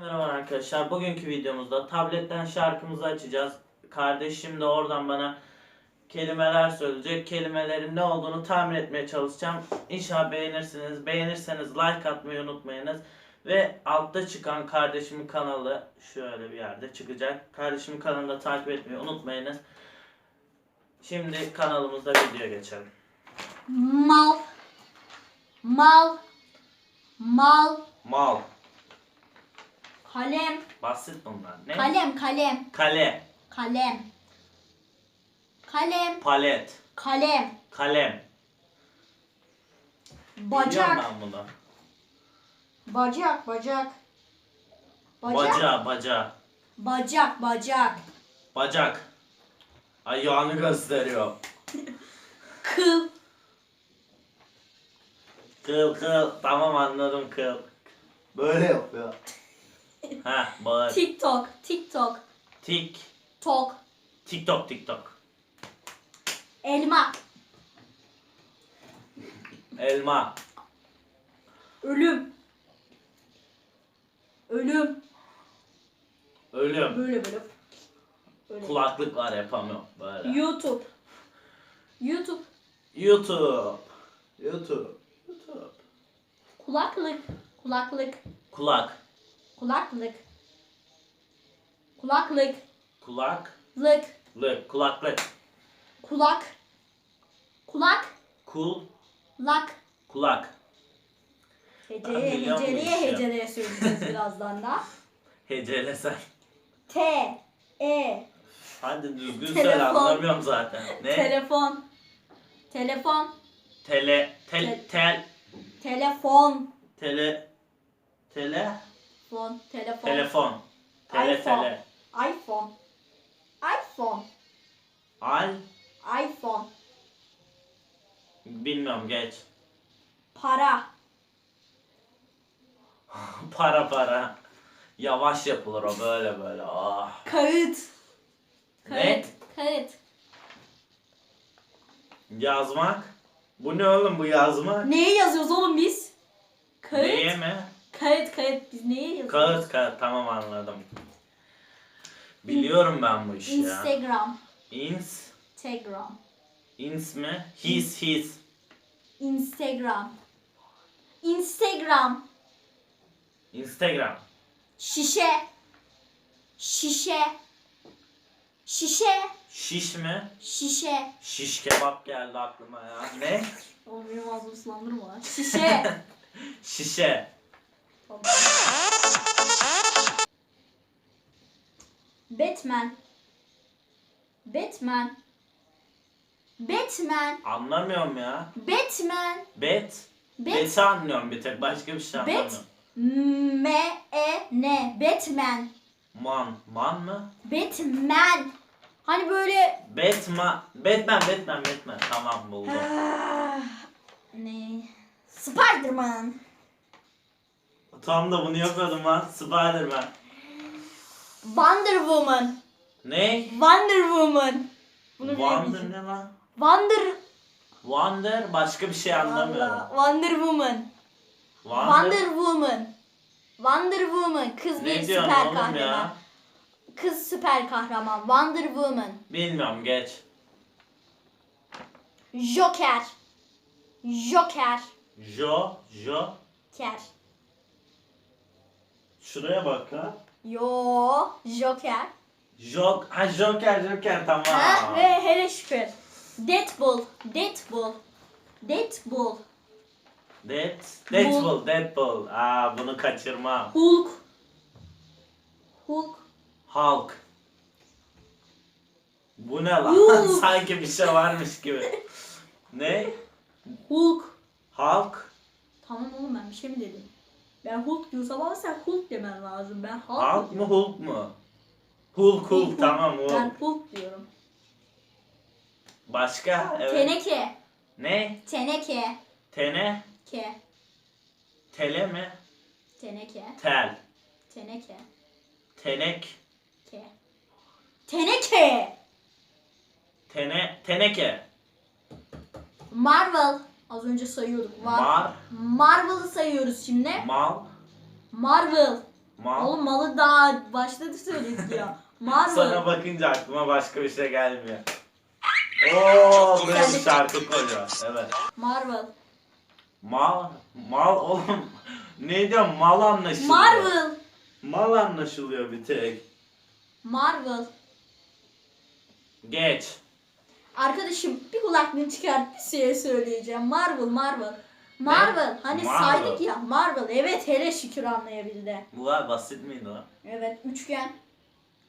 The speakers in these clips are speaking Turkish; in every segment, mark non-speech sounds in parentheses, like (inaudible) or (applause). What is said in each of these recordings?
Merhaba arkadaşlar. Bugünkü videomuzda tabletten şarkımızı açacağız. Kardeşim de oradan bana kelimeler söyleyecek. Kelimelerin ne olduğunu tahmin etmeye çalışacağım. İnşallah beğenirsiniz. Beğenirseniz like atmayı unutmayınız. Ve altta çıkan kardeşimin kanalı şöyle bir yerde çıkacak. Kardeşimin kanalını da takip etmeyi unutmayınız. Şimdi kanalımızda video geçelim. Mal. Mal. Mal. Mal. Kalem. Basit bunlar. Ne? Kalem, kalem. Kale. Kalem. Kalem. Palet. Kalem. Kalem. Biliyorum Bacak. ben bunu. Bacak, bacak. Bacak. Baca, baca. Bacak, bacak. Bacak. Ayağını gösteriyor. Kıl. Kıl kıl. Tamam anladım kıl. Böyle yapıyor. Ha bağır. TikTok, TikTok. Tik. Tok. TikTok TikTok. Elma. Elma. Ölüm. Ölüm. Ölüm. Böyle böyle. böyle. Kulaklık var yapamıyorum böyle. YouTube. YouTube. YouTube. YouTube. YouTube. Kulaklık. Kulaklık. Kulak. Kulaklık. Kulaklık. Kulak. Lık. Lık. Kulaklık. Kulak. Kulak. Kul. Lak. Kulak. Heceleye heceleye işi. heceleye söyleyeceğiz birazdan da. (laughs) Hecele sen. T. E. Hadi düzgün Telefon. söyle anlamıyorum zaten. Ne? Telefon. Telefon. Tele. Tel. Te- Tel. Telefon. Tele. Tele. Fon. Telefon. Telefon. Tele iPhone. tele. iPhone. iPhone. Al. iPhone. Bilmiyorum geç. Para. (laughs) para para. Yavaş yapılır o böyle böyle. Ah. Kağıt. Ne? Kağıt. Yazmak. Bu ne oğlum bu yazmak? Neye yazıyoruz oğlum biz? Kağıt. Neye mi? Kağıt kağıt biz neye yazıyoruz? Kağıt kağıt tamam anladım. Biliyorum ben bu işi ya. Instagram. Ins. Instagram. Ins mi? His his. Instagram. Instagram. Instagram. Şişe. Şişe. Şişe. Şiş mi? Şişe. Şiş kebap geldi aklıma ya. Ne? Oğlum benim ağzımı sulandırma lan. Şişe. (laughs) Şişe. Batman. Batman. Batman. Anlamıyorum ya. Batman. Bet. Bet. Bet'i anlıyorum bir tek. Başka bir şey Bet. anlamıyorum. M E N. Batman. Man. Man mı? Batman. Hani böyle Batman. Batman, Batman, Batman. Tamam buldum. Ah, ne? Spiderman. Tam da bunu yapıyordum lan. Spiderman. Wonder Woman. Ne? Wonder Woman. Bunu Wonder bilemeyeceğim. ne lan? Wonder. Wonder başka bir şey anlamıyorum. Wonder Woman. Wonder. Wonder Woman. Wonder Woman. Kız bir Ne diyorsun süper oğlum kahraman. ya? Kız süper kahraman. Wonder Woman. Bilmiyorum geç. Joker. Joker. Jo, Jo. Ker. Şuraya bak ha. Yo. Joker. Jok, ha Joker, Joker tamam. Ha, ve hele şükür. Deadpool. Deadpool. Deadpool. Dead, Deadpool, Deadpool. Aa bunu kaçırmam. Hulk. Hulk. Hulk. Bu ne lan? Hulk. (laughs) Sanki bir şey varmış gibi. ne? Hulk. Hulk. Tamam oğlum ben bir şey mi dedim? Ben Hulk diyorsam ama sen Hulk demen lazım. Ben Hulk, Hulk mu Hulk mu? Hulk, Hulk, tamam Hulk. Ben Hulk diyorum. Başka? Evet. Teneke. Ne? Teneke. Tene? Ke. Tele mi? Teneke. Tel. Teneke. Tenek. Ke. Teneke. Tene. Teneke. Marvel. Az önce sayıyorduk. Var. Mar. Marvel'ı sayıyoruz şimdi. Mal. Marvel. Mal. Oğlum malı daha başladı söyledik ya. (laughs) Marvel. Sana bakınca aklıma başka bir şey gelmiyor. (laughs) Oo böyle bir şarkı koyuyor. Evet. Marvel. Mal, mal oğlum. (laughs) Ne diyorum mal anlaşılıyor. Marvel. Mal anlaşılıyor bir tek. Marvel. Geç. Arkadaşım bir kulaklığını çıkart bir şey söyleyeceğim. Marvel, Marvel. Marvel. Hani Marvel. saydık ya. Marvel. Evet hele şükür anlayabildi. Bu var basit miydi lan? Evet üçgen.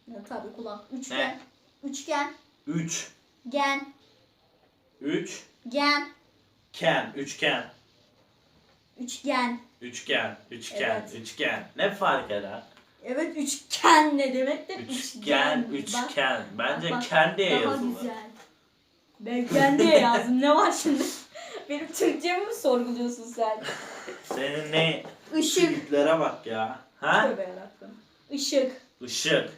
Ya, tabii kulak. Üçgen. Ne? Üçgen. 3. Gen. 3. Gen. Ken. Üçgen. Üçgen. Üçgen. Üçgen. Evet. Üçgen. Ne fark eder? Evet üçgen ne demektir? Üçgen. Bak, Üçgen. Bence bak, ken diye Daha yazılır. güzel. Ben kendi yazdım. Ne var şimdi? (laughs) Benim Türkçemi mi sorguluyorsun sen? Senin ne? Işık. Türklere bak ya. Ha? Tövbe yarabbim. Işık. Işık.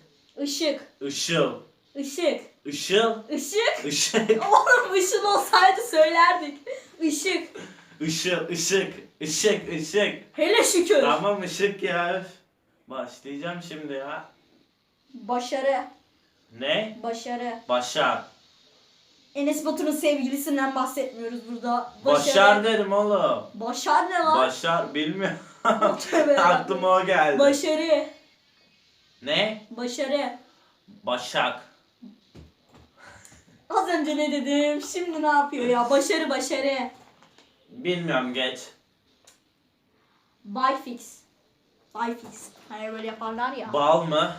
Işık. Işıl. Işık. Işıl. Işık. Işık. (laughs) Oğlum ışın olsaydı söylerdik. Işık. Işıl. Işık. Işık. Işık. Hele şükür. Tamam ışık ya. Başlayacağım şimdi ya. Başarı. Ne? Başarı. Başar. Enes Batur'un sevgilisinden bahsetmiyoruz burada. Başar dedim oğlum. Başar ne lan? Başar bilmiyorum. (laughs) Aklıma o geldi. Başarı. Ne? Başarı. Başak. (laughs) Az önce ne dedim? Şimdi ne yapıyor ya? Başarı başarı. Bilmiyorum geç. Byfix. Byfix. Hani böyle yaparlar ya. Bal mı?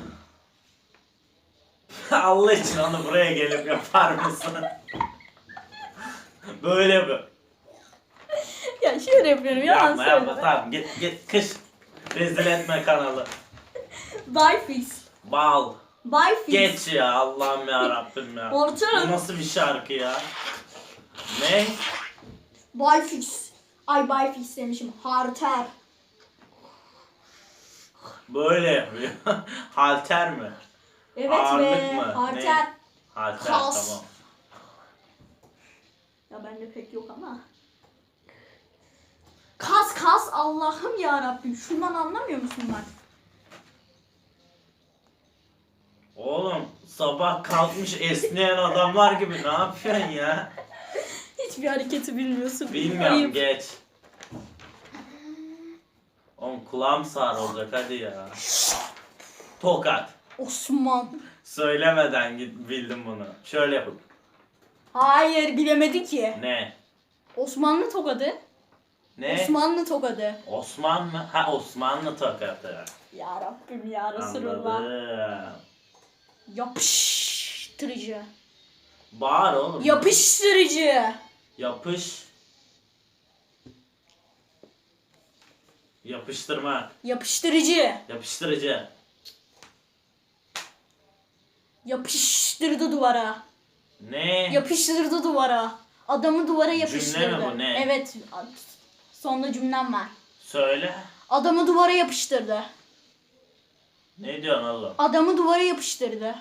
(laughs) Allah için onu buraya gelip yapar mısın? (laughs) Böyle mi? ya şöyle yapıyorum yalan Yapma yapma söyleme. tamam git git kış. Rezil etme kanalı. Byfix. Bal. Byfix. Geç ya Allah'ım ya Rabbim ya. Orçun. Bu nasıl bir şarkı ya? Ne? Byfix. Ay Byfix demişim. Harter. Böyle yapıyor. (laughs) Halter mi? Evet Ağırlık be. mı? Halter Kas. tamam. Ya bende pek yok ama. Kas kas Allah'ım ya Rabbim. Şundan anlamıyor musun bak? Oğlum sabah kalkmış esneyen adamlar gibi ne yapıyorsun ya? Hiçbir hareketi bilmiyorsun. Bilmiyorum Ayıp. geç. Oğlum kulağım sağır olacak hadi ya. Tokat. Osman. Söylemeden git bildim bunu. Şöyle yapıp. Hayır bilemedi ki. Ne? Osmanlı tokadı. Ne? Osmanlı tokadı. Osman mı? Ha Osmanlı tokatı. Ya Rabbim ya Resulullah. Anladım. Yapıştırıcı. Bağır oğlum. Yapıştırıcı. Yapış. Yapıştırma. Yapıştırıcı. Yapıştırıcı. Yapıştırdı duvara. Ne? Yapıştırdı duvara. Adamı duvara yapıştırdı. mi bu, ne? Evet. Sonunda cümlem var. Söyle. Adamı duvara yapıştırdı. Ne diyorsun oğlum? Adamı duvara yapıştırdı.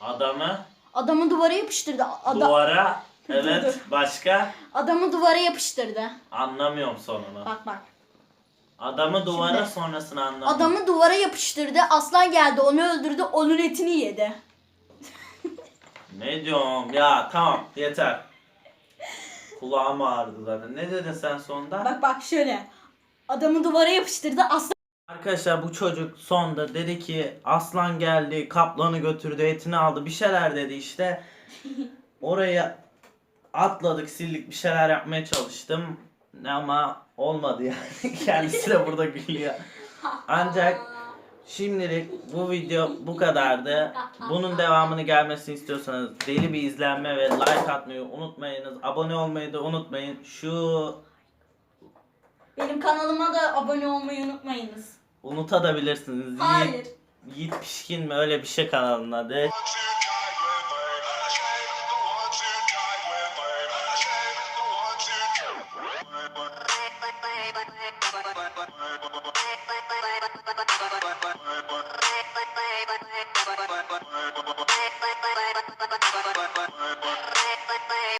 Adamı Adamı duvara yapıştırdı. Ada- duvara. Evet. dur. Başka? Adamı duvara yapıştırdı. Anlamıyorum sonunu. Bak bak. Adamı duvara Şimdi- sonrasını anlamıyorum. Adamı duvara yapıştırdı. Aslan geldi onu öldürdü. Onun etini yedi. Ne diyorum ya tamam yeter. Kulağım ağrıdı zaten. Ne dedin sen sonda? Bak bak şöyle. Adamı duvara yapıştırdı. Aslan Arkadaşlar bu çocuk sonda dedi ki aslan geldi kaplanı götürdü etini aldı bir şeyler dedi işte. Oraya atladık sildik bir şeyler yapmaya çalıştım. Ama olmadı yani. (laughs) Kendisi de burada gülüyor. Ancak şimdilik bu video bu kadardı. Bunun devamını gelmesini istiyorsanız deli bir izlenme ve like atmayı unutmayınız. Abone olmayı da unutmayın. Şu benim kanalıma da abone olmayı unutmayınız. unutabilirsiniz. Yiğit, Hayır. Yiğit Pişkin mi öyle bir şey kanalın adı.